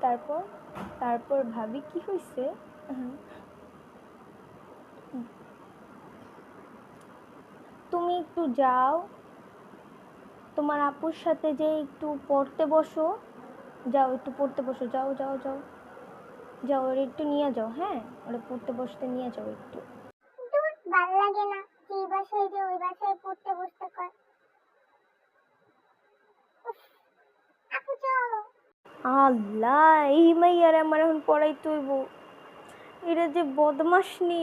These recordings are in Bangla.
তারপর? তারপর ভাবি, কি হয়েছে তুমি একটু যাও। তোমার আপুর সাথে যে একটু পড়তে বসো। যাও, একটু পড়তে বসো। যাও যাও যাও। যাও, ওর একটু নিয়ে যাও হ্যাঁ? ওরা পড়তে বসতে নিয়ে যাও একটু। ভালো লাগে না? যে বাসায় যে ওই বাসায় পড়তে বসতে কয় উফ, আপু চলো আল্লাহ এই মাইয়ার আমার এখন পড়াই তৈব এটা যে বদমাস নি।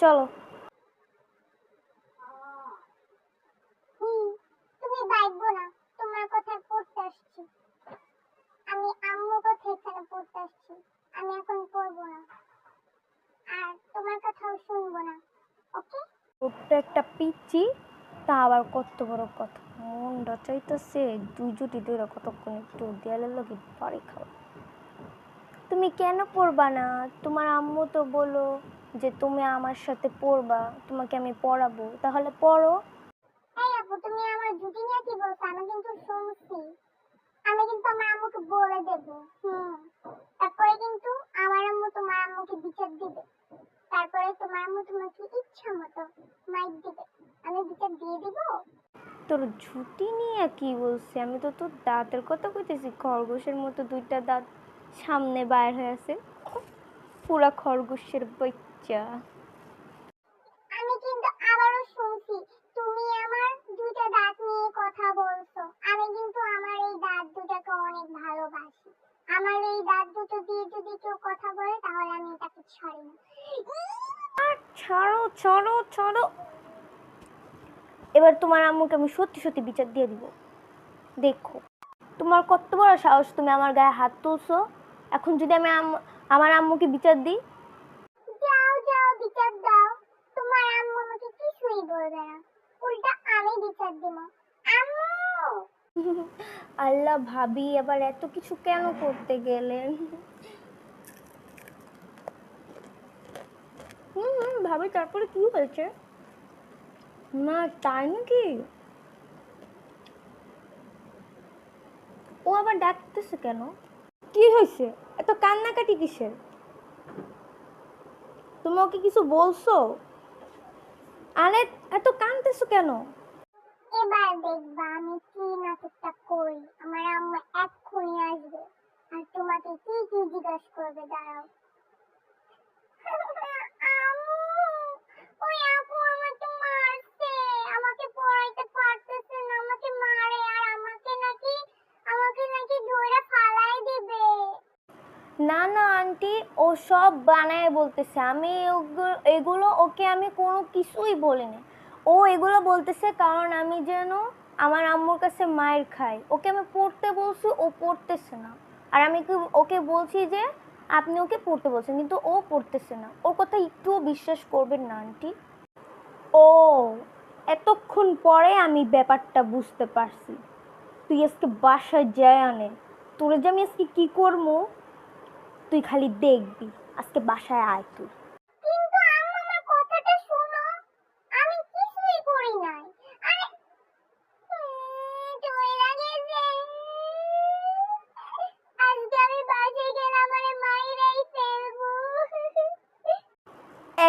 চলো। তুমি বাইবো না তোমার কথায় পড়তে আসছি। আমি আম্মুর কথা এখানে পড়তে আসছি আমি এখন পড়ব না। আর তোমার কথাও শুনব না ওকে? একটা পিচ্ছি তা আবার কত বড় কথা। মন রচাইতেছে দুই জুটি দুইরা কতক্ষণ একটু দেয়ালের লোকে বাড়ি খাও তুমি কেন পড়বা না? তোমার আম্মু তো বলো যে তুমি আমার সাথে পড়বা, তোমাকে আমি পড়াবো, তাহলে পড়ো। এই আপু, তুমি আমার জুটি নিয়ে কি বলছো? আমি কিন্তু শুনছি। আমি কিন্তু আমার আম্মুকে বলে দেব। হুম। তারপরে কিন্তু আমার আম্মু তোমার আম্মুকে বিচার দিবে। তারপরে তোমার আম্মু তোমাকে ইচ্ছা মতো মাইক দিবে। আমি দিয়ে দিব তোর ঝুটি নিয়ে কি বলছি? আমি তো তোর দাঁতের কথা কইতেছি খরগোশের মতো দুইটা দাঁত সামনে বাইর হয়ে আছে। পুরা খরগোশের বাচ্চা। আমি কিন্তু আবারও শুনছি তুমি আমার দুইটা দাঁত নিয়ে কথা বলছো। আমি কিন্তু আমার এই দাঁত দুটাকে অনেক ভালোবাসি। আমার এই দাঁত দুটো দিয়ে যদি কেউ কথা বলে তাহলে আমি তাকে ছাড়ি না। ছাড়ো ছাড়ো ছাড়ো। এবার তোমার আম্মুকে আমি সত্যি সত্যি বিচার দিয়ে দিব। দেখো তোমার কত বড় সাহস তুমি আমার গায়ে হাত তুলছো? এখন যদি আমি আম- আমার আম্মুকে বিচার দিই? যাও যাও বিচার দাও। তোমার আম্মু আমাকে কিছুই বলবে না। উল্টা আমি বিচার দিব। আম্মু! আল্লাহ ভাবি আবার এত কিছু কেন করতে গেলেন? হুম হুম ভাবি তারপরে কি হয়েছে? না তাই নাকি ও আবার ডাকতেছে কেন? কি হয়েছে? এত কান্নাকাটি কিসের? তুমি ওকে কিছু বলছো? আরে, এত কানতেছো কেন? এবার দেখবা আমি কি নাটকটা করি। আমার আম্মু এক্ষুনি আসবে। আর তোমাকে কি কি জিজ্ঞাসা করবে, দাঁড়াও আম্মু ওই আপু আমাকে মারছে আমাকে পড়াইতে পারতেছে না আমাকে মারে আর আমাকে নাকি আমাকে নাকি ধরে ফালাই দিবে না না আন্টি ও সব বানায় বলতেছে। আমি এগুলো ওকে আমি কোনো কিছুই বলিনি। ও এগুলো বলতেছে কারণ আমি যেন আমার আম্মুর কাছে মায়ের খাই। ওকে আমি পড়তে বলছি, ও পড়তেছে না। আর আমি ওকে বলছি যে, আপনি ওকে পড়তে বলছেন, কিন্তু ও পড়তেছে না। ওর কথা একটুও বিশ্বাস করবেন না, আন্টি। ও, এতক্ষণ পরে আমি ব্যাপারটা বুঝতে পারছি। তুই আজকে বাসায় যায় আনে। তোরে যে আমি আজকে কী করব তুই খালি দেখবি আজকে বাসায় আয় তুই।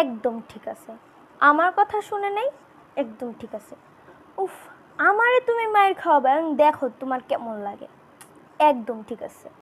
একদম ঠিক আছে। আমার কথা শুনে নেই? একদম ঠিক আছে। উফ আমারে তুমি মায়ের খাওয়াবে দেখো তোমার কেমন লাগে। একদম ঠিক আছে।